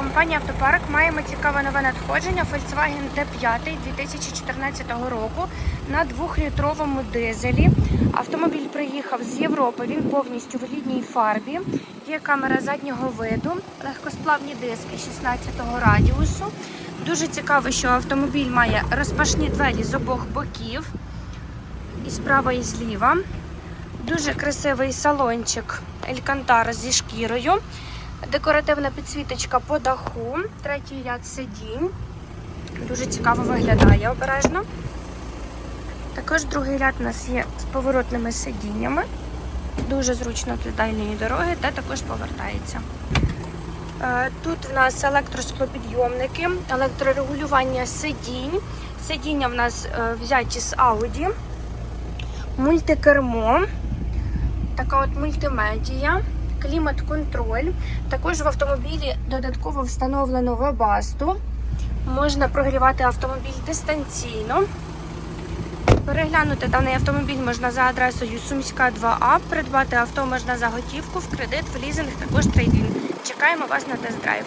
Компанія Автопарк маємо цікаве нове надходження Volkswagen D5 2014 року на 2-літровому дизелі. Автомобіль приїхав з Європи, він повністю в рідній фарбі. Є камера заднього виду, легкосплавні диски 16-го радіусу. Дуже цікаво, що автомобіль має розпашні двері з обох боків, і справа, і зліва. Дуже красивий салончик Елькантара зі шкірою. Декоративна підсвіточка по даху, третій ряд сидінь. Дуже цікаво виглядає обережно. Також другий ряд у нас є з поворотними сидіннями. Дуже зручно для дальньої дороги, де також повертається. Е, Тут в нас електросклопідйомники, електрорегулювання сидінь. Сидіння в нас е, взяті з Audi, мультикермо, така от мультимедія, клімат-контроль. Також в автомобілі додатково встановлено вебасту. Можна прогрівати автомобіль дистанційно. Переглянути даний автомобіль можна за адресою Сумська 2А. Придбати авто можна за готівку, в кредит, в лізинг, також трейдинг. Чекаємо вас на тест-драйв.